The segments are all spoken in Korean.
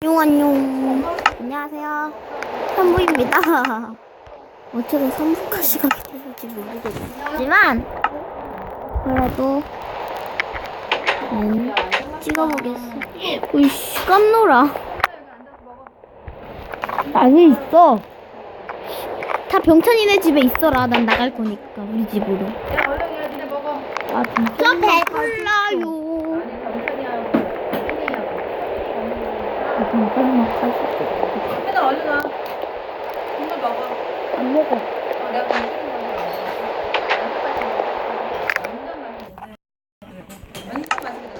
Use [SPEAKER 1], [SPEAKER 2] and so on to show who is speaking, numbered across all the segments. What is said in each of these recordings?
[SPEAKER 1] 안녕 안녕. 안녕하세요. 선부입니다. 어쩌면 선부까지 가게 될지 모르겠지만 그래도 음, 찍어보겠어 으이씨 깜놀아. 안에 있어. 다 병찬이네 집에 있어라. 난 나갈 거니까 우리 집으로. 아 진짜 저 배불러 요 잠깐만 가지고
[SPEAKER 2] 맨날 얼른 와. 국물 먹어.
[SPEAKER 1] 안 먹어
[SPEAKER 2] 어, 내가. 완전 맛있겠다.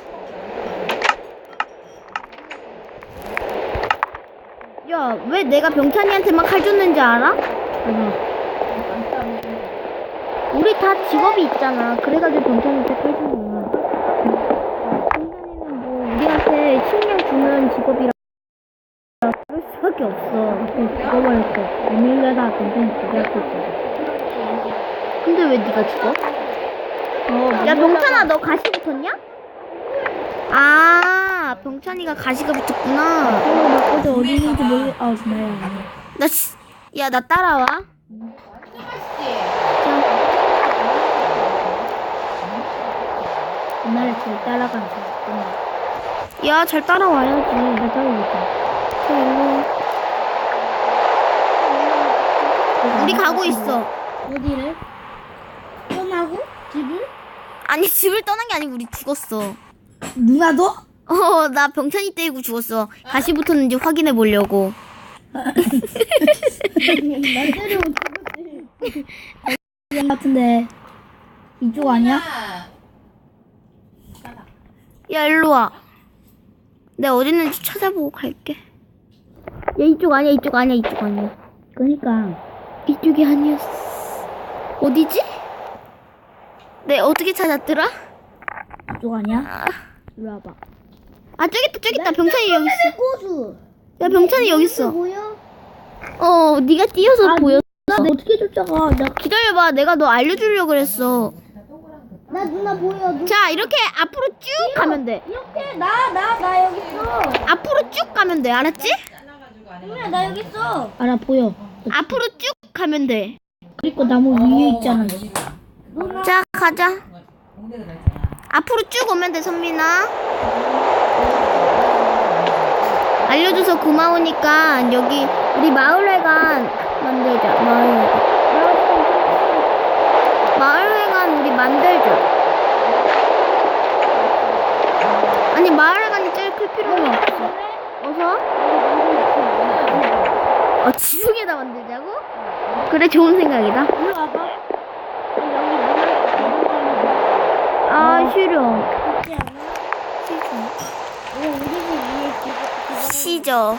[SPEAKER 1] 야, 왜 내가 병찬이한테만 칼 줬는지 알아? 우리 다 직업이 있잖아. 그래가지고 병찬이한테 칼준 거야. 병찬이는 뭐 우리한테 식량 주는 직업이라 수밖에 없어. 에밀레다 병찬이 두개할 수 있어. 근데 왜 네가 죽어? 어, 야, 병찬아, 너 가시 붙었냐? 아, 병찬이가 가시가 붙었구나.
[SPEAKER 3] 어, 나 어제 어디 있는지 모르, 아, 나야.
[SPEAKER 1] 나, 씨- 야, 나 따라와.
[SPEAKER 3] 제일 따라간 저.
[SPEAKER 1] 야, 잘 따라와야지.
[SPEAKER 3] 나 따라오겠다.
[SPEAKER 1] 저 일로. 우리 가고 있어.
[SPEAKER 3] 어디를? 떠나고? 집을?
[SPEAKER 1] 아니, 집을 떠난 게 아니고 우리 죽었어.
[SPEAKER 3] 누가 너?
[SPEAKER 1] 어, 나 병찬이 때리고 죽었어. 다시 붙었는지 확인해 보려고.
[SPEAKER 3] 나 때리고 죽었지. 같은데. 이쪽 아니야?
[SPEAKER 1] 야, 일로 와. 내가 어디 있는지 찾아보고 갈게. 야, 이쪽 아니야, 이쪽 아니야, 이쪽 아니야.
[SPEAKER 3] 그니까.
[SPEAKER 1] 이쪽이 아니었어. 어디지? 내 어떻게 찾았더라?
[SPEAKER 3] 이쪽 아니야? 이리 와봐.
[SPEAKER 1] 아, 저기 있다, 저기 있다. 병찬이 여기 있어.
[SPEAKER 3] 꼬수.
[SPEAKER 1] 야, 병찬이 여기 있어.
[SPEAKER 3] 보여?
[SPEAKER 1] 어, 네가 뛰어서
[SPEAKER 3] 아,
[SPEAKER 1] 보여.
[SPEAKER 3] 나 어떻게 쫓아가? 나,
[SPEAKER 1] 기다려봐. 내가 너 알려주려고 그랬어.
[SPEAKER 3] 나 누나 보여. 누...
[SPEAKER 1] 자, 이렇게 앞으로 쭉 가면 돼.
[SPEAKER 3] 이렇게 나, 나, 나 여기 있어.
[SPEAKER 1] 앞으로 쭉 가면 돼. 알았지?
[SPEAKER 3] 누나 나 여기 있어. 아, 나 보여.
[SPEAKER 1] 앞으로 쭉 가면 돼.
[SPEAKER 3] 그리고 나무 위에 있잖아.
[SPEAKER 1] 자, 가자. 앞으로 쭉 오면 돼, 선민아. 알려줘서 고마우니까 여기 우리 마을회관 만들자. 마을회관. 마을회관 우리 만들자. 아니 마을회관이 제일 클 필요는 없어. 어서? 어 지붕에다 만들자고? 그래 좋은 생각이다.
[SPEAKER 3] 이리 와봐.
[SPEAKER 1] 아 싫어.
[SPEAKER 3] 여기 않아?
[SPEAKER 1] 싫어.
[SPEAKER 3] 왜 우리 집 위에 지금
[SPEAKER 1] 시저.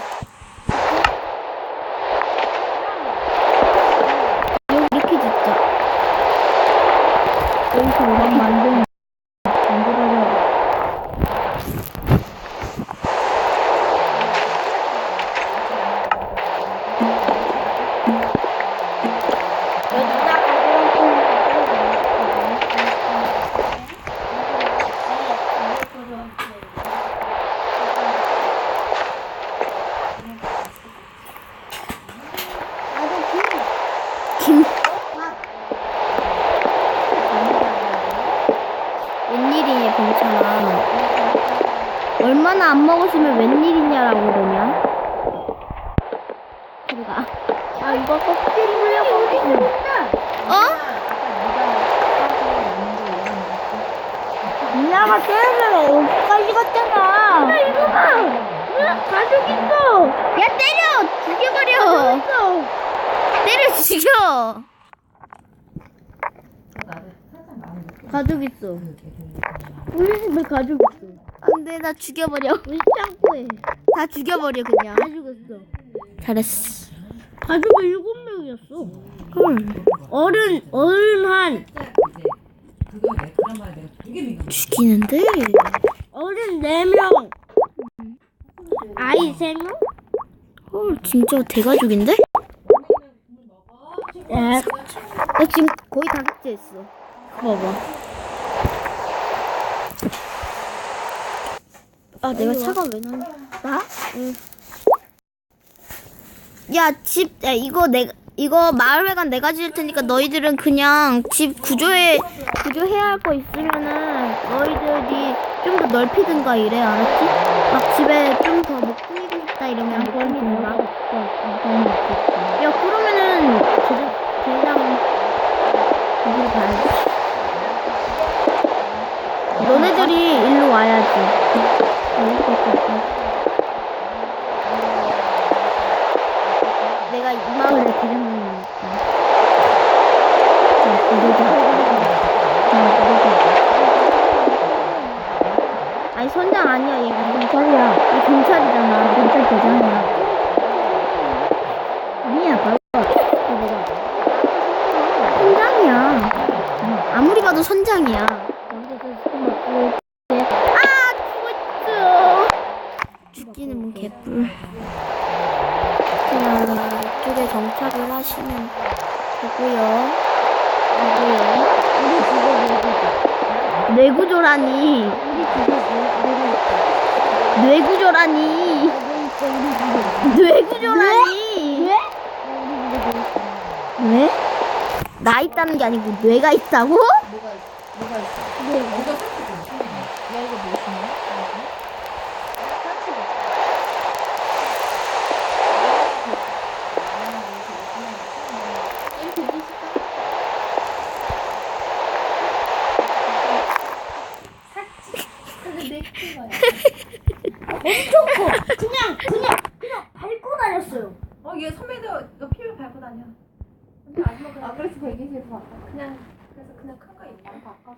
[SPEAKER 1] 웬일이니 병찬아. 얼마나 안 먹었으면 웬일이냐라고 그러냐? 들어가.
[SPEAKER 3] 아 이거 껍질 물려고
[SPEAKER 1] 어?
[SPEAKER 3] 누나가 때리면 여기까지 갔잖아. 나 이거 봐. 누나 가족 있어.
[SPEAKER 1] 야 때려! 죽여버려! 때려 죽여!
[SPEAKER 3] 가족 있어. 우리 집에 가족 있어.
[SPEAKER 1] 안돼 나 죽여버려.
[SPEAKER 3] 우리 창고에
[SPEAKER 1] 다 죽여버려 그냥.
[SPEAKER 3] 가족 있어.
[SPEAKER 1] 잘했어.
[SPEAKER 3] 가족이 일곱 명이었어.
[SPEAKER 1] 헐.
[SPEAKER 3] 어른 어른 한
[SPEAKER 1] 죽이는데?
[SPEAKER 3] 어른 네 명. 아이 세 명?
[SPEAKER 1] 헐 진짜 대가족인데?
[SPEAKER 3] 예.
[SPEAKER 1] 나 지금 거의 다 삭제했어. 봐봐. 아 내가 차가 왜 나냐? 나? 응. 야, 집, 야, 이거 내가, 이거 마을회관 내가 지을 테니까 너희들은 그냥 집 구조해, 구조해야 할 거 있으면은 너희들이 좀 더 넓히든가 이래, 알았지? 막 집에 좀더뭐 꾸미고 싶다 이러면 뭐 꾸미든가. 야, 그러면은, 제작, 대장, 거기로 가야지. 너네들이 일로 와야지. 내가 이 부르자. 자, 부르자. 아니, 선장 아니야. 얘 경찰이야. 얘 경찰이잖아. 경찰 대장이야 바로. 선장이야. 아무리 봐도 선장이야. 아, 죽었어. 죽기는 뭐 개뿔. 그냥 이쪽에 정착을 하시면 되고요. 되고요. 뇌구조라니. 뇌구조라니. 뇌구조라니. 뇌? 나 있다는 게 아니고 뇌가 있다고?
[SPEAKER 2] 뭐가 있어? 뭐가 있어? 네. 뭐가 설치돼? 야 이거 무엇이냐?
[SPEAKER 3] 그냥 그냥 그냥 밟고 다녔어요.
[SPEAKER 2] 어, 얘 선배도 너 피부 밟고 다녀. 근데 아줌마 그냥 아, 그래서 대기실에서 왔다. 그냥 그래서 그냥 큰 거 입고 바꿨어.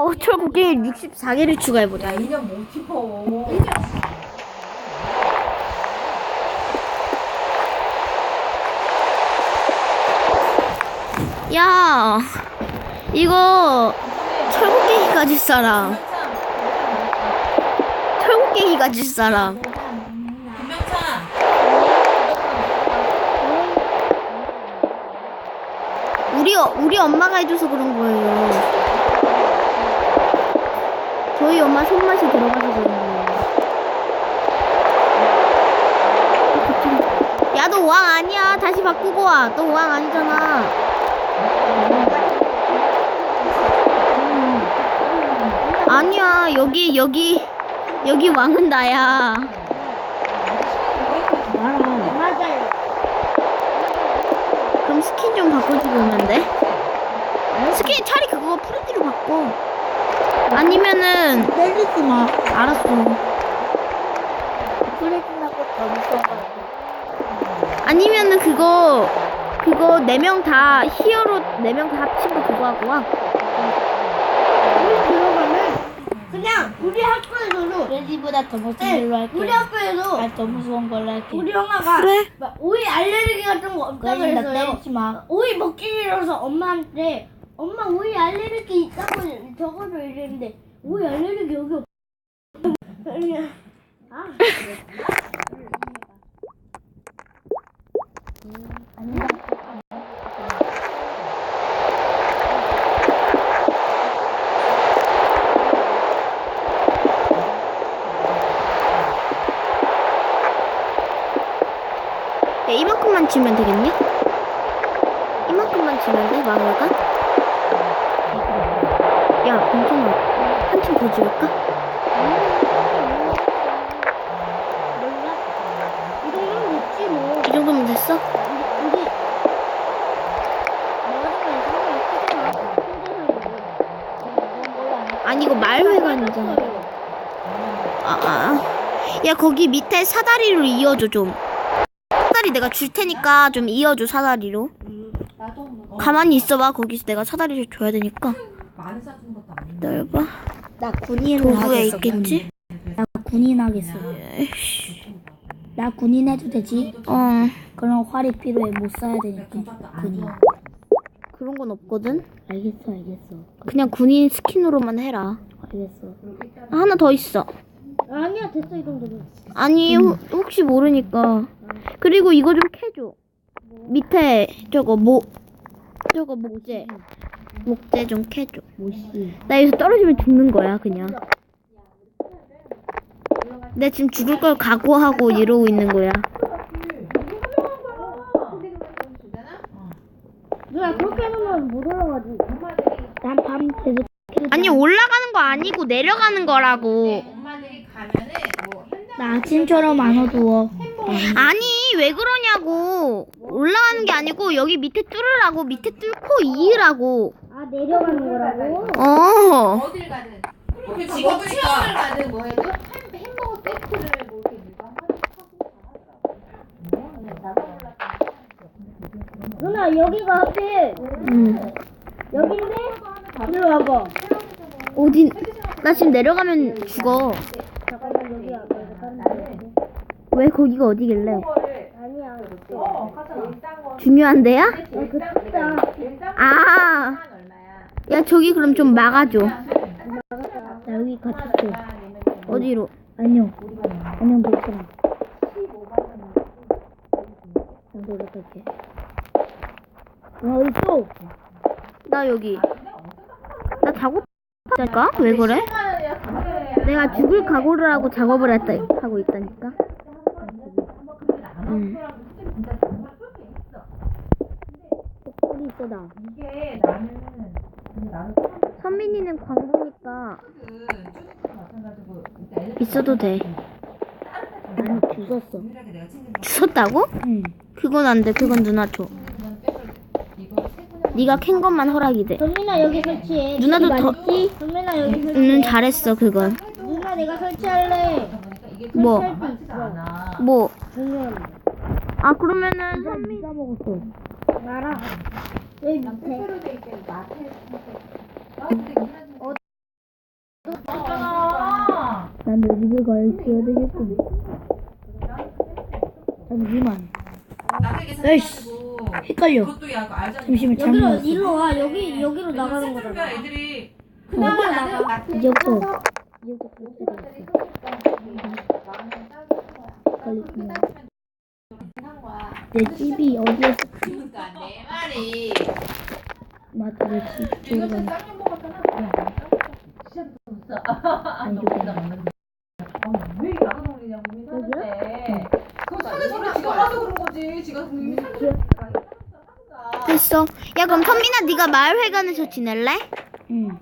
[SPEAKER 1] 어, 철국에 64개를 추가해보자.
[SPEAKER 2] 야, 2년 못 입어.
[SPEAKER 1] 야, 이거 철국깨기 가질 사람. 철국깨기 가질 사람.
[SPEAKER 2] 김명찬.
[SPEAKER 1] 우리 어- 우리 엄마가 해줘서 그런 거예요. 저희 엄마 손맛이 들어가서 그런 거예요. 야, 너 왕 아니야. 다시 바꾸고 와. 너 왕 아니잖아. 아니야. 여기 여기 여기 왕은 나야. 그럼 스킨 좀 바꿔주고 오면 돼? 스킨 차라리 그거 프리티로 바꿔. 아니면은
[SPEAKER 3] 때리지 마.
[SPEAKER 1] 알았어.
[SPEAKER 3] 더.
[SPEAKER 1] 아니면은 그거 그거 네 명 다 히어로 네 명 다 합친 거 그거 하고 와.
[SPEAKER 3] 우리 들어가면 그냥 우리 학교에서도
[SPEAKER 4] 레디보다 더 무서운
[SPEAKER 3] 네,
[SPEAKER 4] 걸로 할게.
[SPEAKER 3] 우리 학교에서
[SPEAKER 4] 아, 더 무서운 걸로 할게.
[SPEAKER 3] 우리 형아가
[SPEAKER 1] 그래?
[SPEAKER 3] 막 오이 알레르기 같은 거 없다
[SPEAKER 4] 그래, 나
[SPEAKER 3] 그랬어요.
[SPEAKER 4] 때리지 마.
[SPEAKER 3] 오이 먹기 싫어서 엄마한테 엄마 오이 알레르기 있다고 적어줘 이랬는데 오이 알레르기 여기 없. 그냥 아
[SPEAKER 1] 야, 이만큼만 치면 되겠냐? 이만큼만 치면 돼 마을가? 야, 괜찮아. 한층 더?
[SPEAKER 3] 몰라. 이 정도면
[SPEAKER 1] 됐어? 아니 이거 마을회관이잖아. 아, 아. 야 거기 밑에 사다리로 이어줘 좀. 사다리 내가 줄 테니까 좀 이어줘 사다리로. 가만히 있어봐 거기서 내가 사다리를 줘야 되니까. 넓어.
[SPEAKER 4] 나 군인을
[SPEAKER 1] 도구에
[SPEAKER 4] 하겠어.
[SPEAKER 1] 있겠지?
[SPEAKER 4] 나 군인 하겠어. 나 군인 해도 되지?
[SPEAKER 1] 어
[SPEAKER 4] 그럼 활이 필요해. 못 써야 되니까. 군인.
[SPEAKER 1] 그런 건 없거든.
[SPEAKER 4] 알겠어, 알겠어.
[SPEAKER 1] 그냥 군인 스킨으로만 해라.
[SPEAKER 4] 알겠어.
[SPEAKER 1] 하나 더 있어.
[SPEAKER 3] 아니야 됐어 이 정도면.
[SPEAKER 1] 아니 혹- 혹시 모르니까. 그리고 이거 좀 캐줘. 밑에 저거 모 저거 목재 목재 좀 캐줘. 나 여기서 떨어지면 죽는 거야 그냥. 내 지금 죽을 걸 각오하고 이러고 있는 거야.
[SPEAKER 3] 누나 그렇게 해놓으면 못 올라가지.
[SPEAKER 4] 난밤 계속
[SPEAKER 1] 아니 올라가는 거 아니고 내려가는 거라고.
[SPEAKER 2] 엄마들이 가면은 뭐
[SPEAKER 4] 나 아침처럼 안 어두워.
[SPEAKER 1] 아니 왜 그러냐고. 올라가는 게 아니고 여기 밑에 뚫으라고 밑에 뚫고 이으라고.
[SPEAKER 3] 아 내려가는 거라고?
[SPEAKER 1] 어.
[SPEAKER 2] 어딜 가든 그 직업 체험을 가든 뭐 해도 햄- 햄버거 세트를 뭐 이렇게 누가
[SPEAKER 3] 누나 여기가 하필
[SPEAKER 1] 음.
[SPEAKER 3] 여긴데? 일로 와봐.
[SPEAKER 1] 어디? 나 지금 내려가면 죽어.
[SPEAKER 3] 잠깐만 여기 와봐.
[SPEAKER 1] 왜 거기가 어디길래?
[SPEAKER 3] 아니야.
[SPEAKER 2] 어 가자 일단 거
[SPEAKER 1] 중요한 데야?
[SPEAKER 3] 아, 그 크다.
[SPEAKER 2] 일단
[SPEAKER 1] 아.
[SPEAKER 2] 야
[SPEAKER 1] 저기 그럼 좀 막아줘.
[SPEAKER 4] 나 여기 같이 있어.
[SPEAKER 1] 어디로?
[SPEAKER 4] 안녕. 안녕 괜찮아. 나도 이렇게 할게. 와 어디 또?
[SPEAKER 1] 나 여기. 나 작업하니까? 왜 그래? 내가 죽을 각오를 하고 작업을 했다, 하고 있다니까. 응.
[SPEAKER 4] 꼬리 있어 나.
[SPEAKER 2] 이게 나는
[SPEAKER 1] 선민이는 광고니까 있어도 돼.
[SPEAKER 4] 나는 주웠어.
[SPEAKER 1] 주웠다고?
[SPEAKER 4] 응.
[SPEAKER 1] 그건 안 돼. 그건 누나 줘. 네가 캔 것만 허락이 돼.
[SPEAKER 3] 전민아 여기 설치해.
[SPEAKER 1] 누나도 더.
[SPEAKER 3] 전민아 여기 설치해.
[SPEAKER 1] 응, 잘했어, 그건.
[SPEAKER 3] 누나 내가 설치할래.
[SPEAKER 1] 뭐? 뭐? 아, 그러면은 선민.
[SPEAKER 4] 네가
[SPEAKER 3] 여기 밑에.
[SPEAKER 2] 페페로 돼 있대 근데 이만한 어 있잖아
[SPEAKER 4] 난내 집에 가야 되겠군. 잠시만.
[SPEAKER 2] 나에게
[SPEAKER 4] 에이씨.
[SPEAKER 2] 사가지고
[SPEAKER 4] 헷갈려.
[SPEAKER 2] 그것도 야 알잖아
[SPEAKER 4] 잠시만
[SPEAKER 3] 여기로
[SPEAKER 4] 잘못.
[SPEAKER 3] 일로 와. 여기 여기로 나가는 거잖아.
[SPEAKER 2] 애들이
[SPEAKER 3] 그냥 나가.
[SPEAKER 2] 마트에
[SPEAKER 4] 이제부터 이제부터
[SPEAKER 2] 걸리구나
[SPEAKER 4] 내 집이 어디에
[SPEAKER 2] 그러니까 내 말이
[SPEAKER 4] 맞아 내 집.
[SPEAKER 2] 이거 좀 쌍용 먹었잖아 우리 사는데 그거 사는 지가 그런 거지 지가 이미 살고
[SPEAKER 1] 됐어. 야, 그럼 선민아, 네가 마을회관에서 지낼래?
[SPEAKER 4] 응.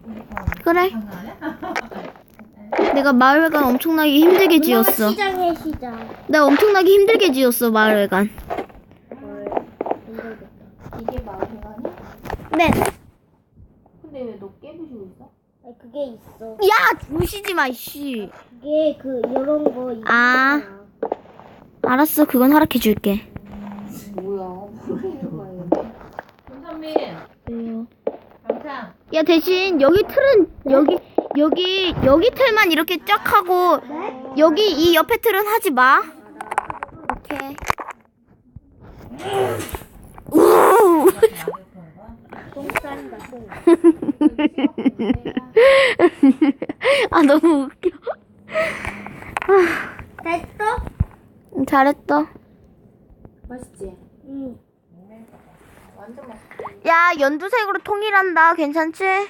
[SPEAKER 1] 그래. 내가 마을회관 엄청나게 힘들게 지었어.
[SPEAKER 3] 시장해 시장.
[SPEAKER 1] 내가 엄청나게 힘들게 지었어, 마을회관.
[SPEAKER 3] 이게 마을회관이?
[SPEAKER 1] 네.
[SPEAKER 3] 근데 왜 너 깨부시고 있어? 아니 그게 있어.
[SPEAKER 1] 야, 부시지 마, 씨.
[SPEAKER 3] 그게 그 이런 거 있잖아.
[SPEAKER 1] 아. 알았어, 그건 허락해 줄게.
[SPEAKER 3] 뭐야? 모르는 거야.
[SPEAKER 2] 김선민
[SPEAKER 4] 왜요?
[SPEAKER 2] 경창
[SPEAKER 1] 야, 대신 여기 틀은 여기 여기 여기 틀만 이렇게 쫙 하고 여기 이 옆에 틀은 하지 마. 오케이. 우. 아 너무 웃겨.
[SPEAKER 3] 됐어?
[SPEAKER 1] 응, 잘했어.
[SPEAKER 2] 맛있지?
[SPEAKER 3] 응.
[SPEAKER 2] 완전 맛있지
[SPEAKER 1] 야 연두색으로 통일한다. 괜찮지?
[SPEAKER 3] 응?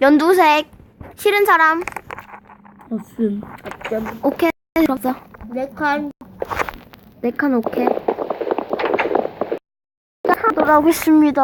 [SPEAKER 1] 연두색. 싫은 사람.
[SPEAKER 4] 없음.
[SPEAKER 1] 오케이. 그럼 써.
[SPEAKER 3] 내 칸.
[SPEAKER 1] 네 칸 오케이. 하도록 하겠습니다.